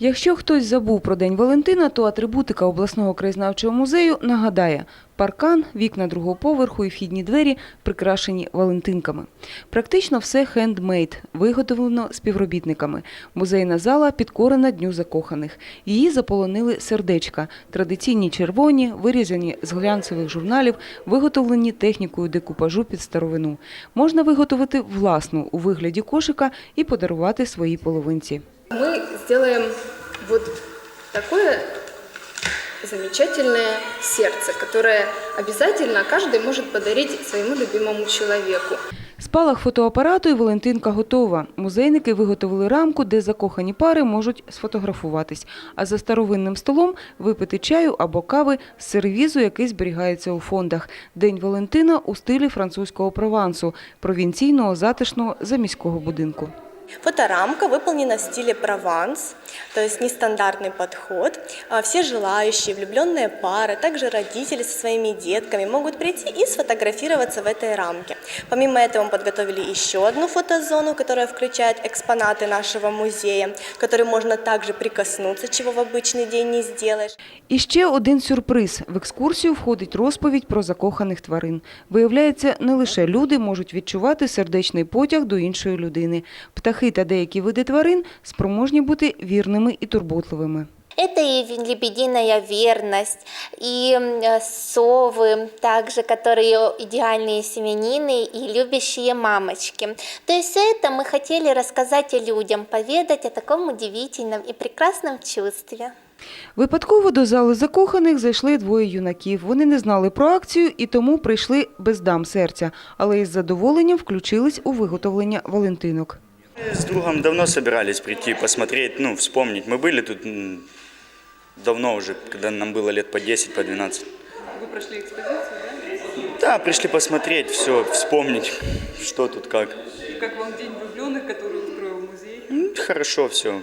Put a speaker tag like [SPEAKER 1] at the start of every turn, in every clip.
[SPEAKER 1] Якщо хтось забув про День Валентина, то атрибутика обласного краєзнавчого музею нагадає паркан, вікна другого поверху і вхідні двері прикрашені валентинками. Практично все хендмейд, виготовлено співробітниками. Музейна зала підкорена Дню закоханих. Її заполонили сердечка, традиційні червоні, вирізані з глянцевих журналів, виготовлені технікою декупажу під старовину. Можна виготовити власну у вигляді кошика і подарувати своїй половинці.
[SPEAKER 2] Сделаем вот такое замечательное сердце, которое обязательно каждый может подарить своему любимому человеку.
[SPEAKER 1] Спалах фотоапарату і Валентинка готова. Музейники виготовили рамку, де закохані пари можуть сфотографуватись, а за старовинним столом випити чаю або кави з сервізу, який зберігається у фондах. День Валентина у стилі французького провансу, провінційного затишного заміського будинку.
[SPEAKER 3] Фоторамка выполнена в стиле Прованс, то есть нестандартный подход. А Все желающие, влюбленные пары, также родители со своими детками могут прийти и сфотографироваться в этой рамке. Помимо этого мы подготовили еще одну фотозону, которая включает экспонаты нашего музея, к которым можно также прикоснуться, чего в обычный день не сделаешь.
[SPEAKER 1] І ще один сюрприз. В екскурсію входить розповідь про закоханих тварин. Виявляється, не лише люди можуть відчувати сердечний потяг до іншої людини. Птахи та деякі види тварин спроможні бути вірними і турботливими.
[SPEAKER 4] Это и лебединая верность, и м, э, совы, также, которые идеальные семенины и любящие мамочки. То есть все это мы хотели рассказать людям, поведать о таком удивительном и прекрасном чувстве.
[SPEAKER 1] Випадково до зали закоханих зайшли двоє юнаків. Вони не знали про акцію і тому прийшли без дам серця, але із задоволенням включились у виготовлення валентинок.
[SPEAKER 5] С другом давно собирались прийти, посмотреть, ну, вспомнить. Мы были тут давно уже, когда нам было лет по 10, по 12.
[SPEAKER 6] Вы прошли экспозицию, да?
[SPEAKER 5] Да, пришли посмотреть, все, вспомнить, что тут как.
[SPEAKER 6] И как вам День влюбленных, который устроил музей?
[SPEAKER 5] Хорошо все.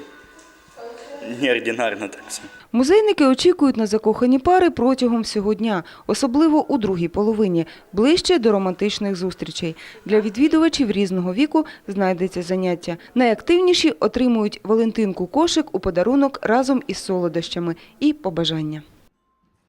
[SPEAKER 5] Неординарно так все.
[SPEAKER 1] Музейники очікують на закохані пари протягом всього дня, особливо у другій половині, ближче до романтичних зустрічей. Для відвідувачів різного віку знайдеться заняття. Найактивніші отримують Валентинку кошик у подарунок разом із солодощами і побажання.